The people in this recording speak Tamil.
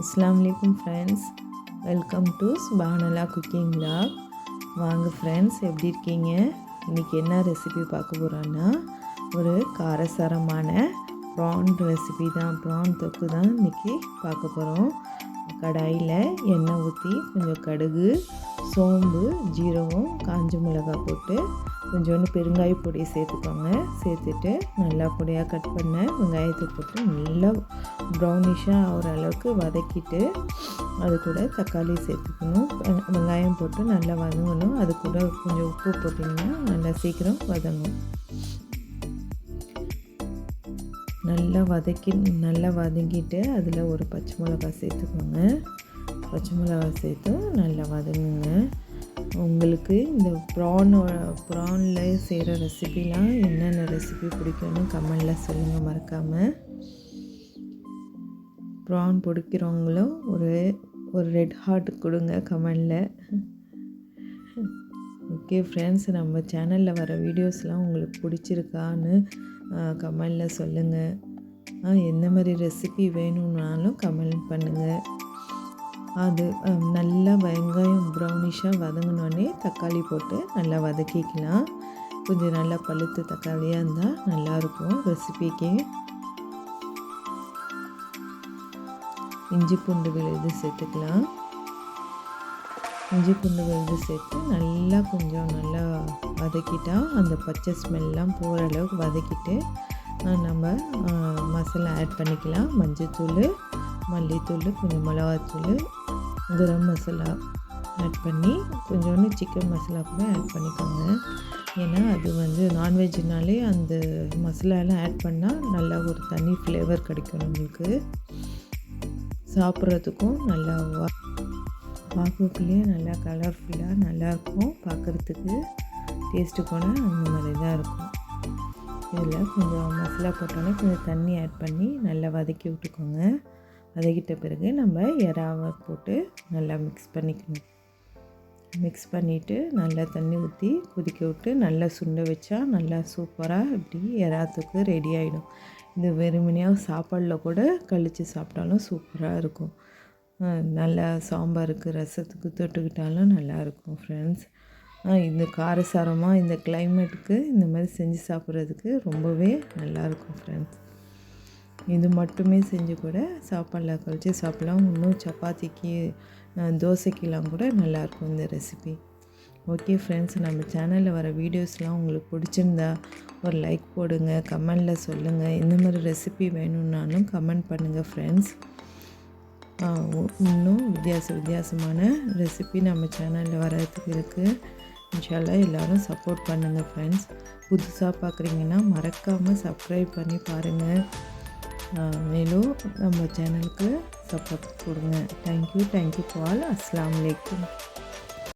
அஸ்லாம் வலைக்கும் ஃப்ரெண்ட்ஸ் வெல்கம் டு சுபானலா குக்கிங் லாக் வாங்க ஃப்ரெண்ட்ஸ் எப்படி இருக்கீங்க? இன்றைக்கி என்ன ரெசிபி பார்க்க போகிறோன்னா ஒரு காரசாரமான ப்ரான் ரெசிபி தான். ப்ரான் தொக்கு தான் இன்றைக்கி பார்க்க போகிறோம் கடாயில் எண்ணெய் ஊற்றி கொஞ்சம் கடுகு சோம்பு ஜீரகம் காஞ்ச மிளகாய் போட்டு கொஞ்சோண்டு பெருங்காய பொடி சேர்த்துக்கோங்க. சேர்த்துட்டு நல்லா பொடியாக கட் பண்ண வெங்காயத்தை போட்டு நல்லா ப்ரௌனிஷாக ஆகிற அளவுக்கு வதக்கிட்டு அது கூட தக்காளி சேர்த்துக்கணும். வெங்காயம் போட்டு நல்லா வதங்கணும். அது கூட கொஞ்சம் உப்பு போட்டிங்கன்னா நல்லா சீக்கிரம் வதங்கும். நல்லா வதக்கி நல்லா வதங்கிட்டு அதில் ஒரு பச்சை மிளகாய் சேர்த்துக்கோங்க. பச்சை மிளகாய் சேர்த்து நல்லா வதங்குங்க. உங்களுக்கு இந்த ப்ரானோட ப்ரானில் செய்கிற ரெசிபிலாம் என்னென்ன ரெசிபி பிடிக்கும்னு கமெண்டில் சொல்லுங்கள் மறக்காமல் ப்ரான் பிடிக்கிறவங்களும் ஒரு ஒரு ரெட் ஹார்ட் கொடுங்க கமெண்டில் ஓகே ஃப்ரெண்ட்ஸ் நம்ம சேனலில் வர வீடியோஸ்லாம் உங்களுக்கு பிடிச்சிருக்கான்னு கமெண்டில் சொல்லுங்கள் எந்த மாதிரி ரெசிபி வேணும்னாலும் கமெண்ட் பண்ணுங்கள் அது நல்லா வெங்காயம் ப்ரௌனிஷாக வதங்கினோடனே தக்காளி போட்டு நல்லா வதக்கிக்கலாம். கொஞ்சம் நல்லா பழுத்து தக்காளியாக இருந்தால் நல்லாயிருக்கும் ரெசிபிக்கு இஞ்சி பூண்டு விழுது சேர்த்துக்கலாம். இஞ்சி பூண்டு விழுது சேர்த்து நல்லா கொஞ்சம் நல்லா வதக்கிட்டா அந்த பச்சை ஸ்மெல்லாம் போகிற அளவுக்கு வதக்கிட்டு நம்ம மசாலா ஆட் பண்ணிக்கலாம். மஞ்சத்தூள் மல்லித்தூள் கொஞ்சம் மிளகாத்தூள் கரம் மசாலா ஆட் பண்ணி கொஞ்சோண்டு சிக்கன் மசாலா கூட ஆட் பண்ணிக்கோங்க. ஏன்னா அது வந்து நான்வெஜ்னாலே அந்த மசாலாலாம் ஆட் பண்ணால் நல்லா ஒரு தனி ஃப்ளேவர் கிடைக்கும் நம்மளுக்கு. சாப்பிட்றதுக்கும் நல்லா பார்க்கக்குள்ளேயே நல்லா கலர்ஃபுல்லாக நல்லாயிருக்கும் பார்க்குறதுக்கு டேஸ்ட்டு கூட அந்த மாதிரி தான் இருக்கும். இதில் கொஞ்சம் மசாலா போட்டோன்னே கொஞ்சம் தண்ணி ஆட் பண்ணி நல்லா வதக்கி விட்டுக்கோங்க. வதக்கிட்ட பிறகு நம்ம எறாவை போட்டு நல்லா மிக்ஸ் பண்ணிக்கணும். மிக்ஸ் பண்ணிவிட்டு நல்லா தண்ணி ஊற்றி கொதிக்க விட்டு நல்லா சுண்ட வச்சா நல்லா சூப்பராக இப்படி எறாத்துக்கு ரெடி ஆகிடும் இது வெறுமனையாக சாப்பாடில் கூட கழித்து சாப்பிட்டாலும் சூப்பராக இருக்கும். நல்லா சாம்பாருக்கு ரசத்துக்கு தொட்டுக்கிட்டாலும் நல்லாயிருக்கும் ஃப்ரெண்ட்ஸ் இந்த காரசாரமாக இந்த கிளைமேட்டுக்கு இந்த மாதிரி செஞ்சு சாப்பிட்றதுக்கு ரொம்பவே நல்லாயிருக்கும் ஃப்ரெண்ட்ஸ் இது மட்டுமே செஞ்சு கூட சாப்பாடில் கழித்து சாப்பிட்லாம். இன்னும் சப்பாத்திக்கு தோசைக்கெலாம் கூட நல்லாயிருக்கும் இந்த ரெசிபி ஓகே ஃப்ரெண்ட்ஸ் நம்ம சேனலில் வர வீடியோஸ்லாம் உங்களுக்கு பிடிச்சிருந்தா ஒரு லைக் போடுங்க கமெண்டில் சொல்லுங்கள் இந்த மாதிரி ரெசிபி வேணும்னாலும் கமெண்ட் பண்ணுங்கள் ஃப்ரெண்ட்ஸ் இன்னும் வித்தியாச வித்தியாசமான ரெசிபி நம்ம சேனலில் வரதுக்கு இருக்குது இன்ஷால்லா எல்லோரும் சப்போர்ட் பண்ணுங்கள் ஃப்ரெண்ட்ஸ் புதுசாக பார்க்குறீங்கன்னா மறக்காமல் சப்ஸ்கிரைப் பண்ணி பாருங்கள் மேலும் நம்ம சேனலுக்கு சப்போர்ட் கொடுங்க. தேங்க்யூ தேங்க்யூ ஃபால் அஸ்லாம் வலைக்கம்